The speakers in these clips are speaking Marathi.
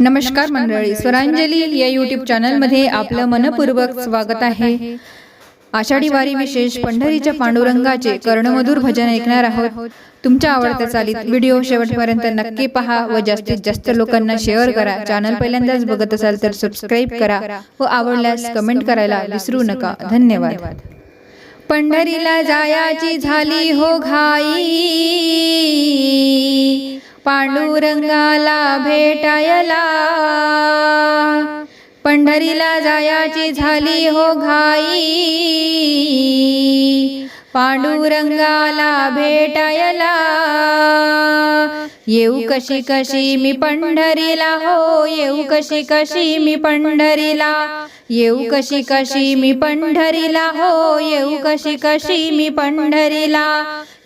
नमस्कार मंडळी स्वरांजली या यूट्यूब चॅनलमध्ये आपलं मनपूर्वक स्वागत आहे. आषाढी वारी विशेष पंढरीच्या पांडुरंगाचे कर्णमधुर भजन ऐकणार आहोत. तुमच्या आवडत्या चालीत व्हिडिओ शेवटपर्यंत नक्की पहा व जास्तीत जास्त लोकांना शेअर करा. चॅनल पहिल्यांदाच बघत असाल तर सबस्क्राईब करा व आवडल्यास कमेंट करायला विसरू नका. धन्यवाद. पंढरीला जायाची झाली हो घाई. पांडुरंगाला भेटायला पंढरीला जायाची झाली हो घाई. पांडुरंगाला भेटायला येऊ कशी कशी मी पंढरीला हो येऊ कशी कशी मी पंढरीला. येऊ कशी कशी मी पंढरीला हो येऊ कशी कशी मी पंढरीला.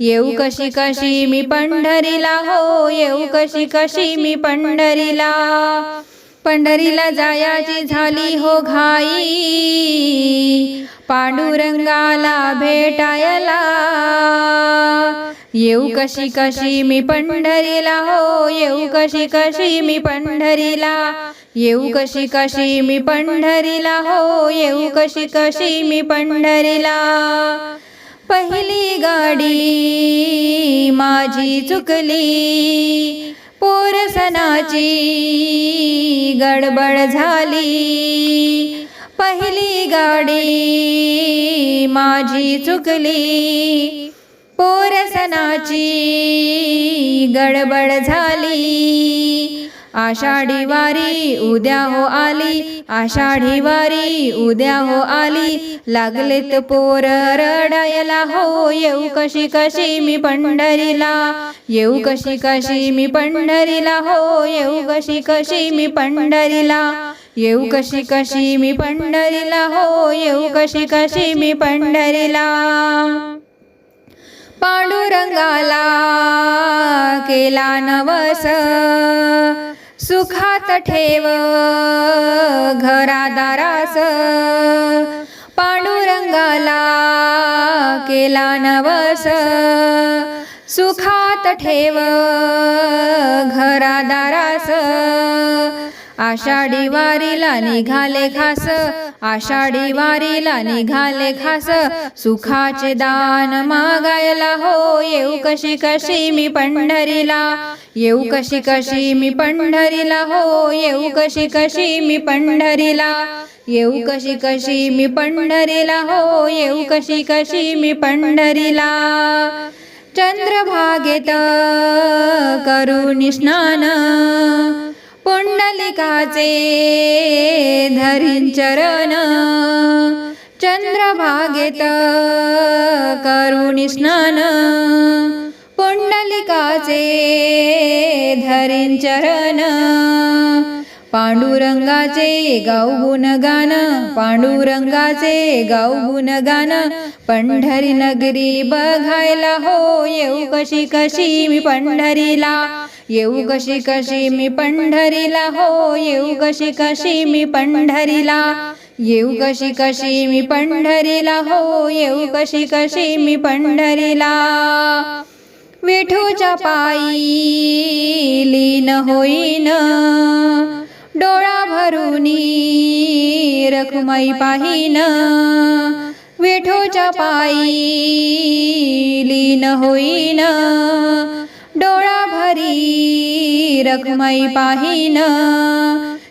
येऊ कशी कशी मी पंढरीला हो येऊ कशी कशी मी पंढरीला पंढरीला जायाची झाली हो घाई पांडुरंगाला भेटायला येऊ कशी कशी मी पंढरीला हो येऊ कशी कशी मी पंढरीला येऊ कशी कशी मी पंढरीला हो येऊ कशी कशी मी पंढरीला पहिली गाडी माझी चुकली. पोरसनाची गडबड झाली. पहिली गाडी माझी चुकली. पोरसनाची गडबड झाली. आषाढी वारी उद्या हो आली आषाढी वारी उद्या हो आली. लागलेत पोर रडायला हो येऊ कशी कशी मी पंढरीला. येऊ कशी कशी मी पंढरीला हो येऊ कशी कशी मी पंढरीला. येऊ कशी कशी मी पंढरीला हो येऊ कशी कशी मी पंढरीला. पांडुरंगाला केला नवस. सुखात ठेव घरादारास. पांडुरंगाला केला नवस. सुखात ठेव आषाढी वारीला निघाले खास आषाढी वारीला निघाले खास सुखाचे दान मागायला हो येऊ कशी कशी मी पंढरीला. येऊ कशी कशी मी पंढरीला हो येऊ कशी कशी मी पंढरीला. येऊ कशी कशी मी पंढरीला हो येऊ कशी कशी मी पंढरीला. चंद्रभागेत करुणी स्नान पुंडलिकाचे धरीन चरण चंद्रभागेत करुणी स्नान. पुंडलिकाचे धरीन चरण पांडुरंगाचे गाऊ गुणगान पांडुरंगाचे गाऊ गुणगान पंढरी नगरी बघायला हो येऊ कशी कशी मी पंढरीला. येऊ कशी कशी मी पंढरीला हो येऊ कशी कशी मी पंढरीला येऊ कशी कशी मी पंढरीला हो येऊ कशी कशी मी पंढरीला विठूच्या पायी लीन होईन डोळा भरूनी रखुमाई पाहिन विठूच्या पायी लीन होईन डोळा भरी रखुमाई पाहिन.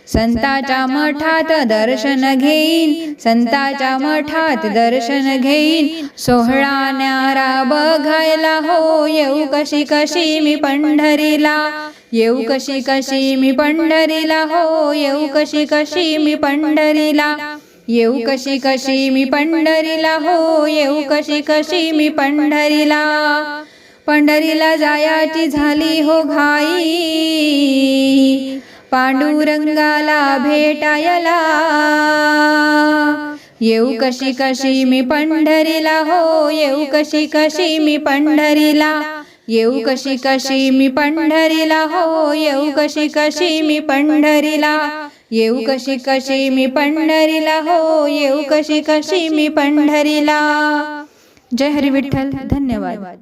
संताच्या मठात दर्शन घेईन. संताच्या मठात दर्शन घेईन. सोहळा न्यारा बघायला हो. येऊ कशी कशी मी पंढरीला. येऊ कशी कशी मी पंढरीला हो. येऊ कशी कशी मी पंढरीला. येऊ कशी कशी मी पंढरीला हो. येऊ कशी कशी मी पंढरीला. पंढरीला जायाची झाली हो घाई. पांडुरंगाला भेटायला. येऊ कशी कशी मी पंढरीला हो येऊ कशी कशी मी पंढरीला. येऊ कशी कशी मी पंढरीला हो येऊ कशी कशी मी पंढरीला. येऊ कशी कशी मी पंढरीला हो येऊ कशी कशी मी पंढरीला. जय हरी विठ्ठल धन्यवाद.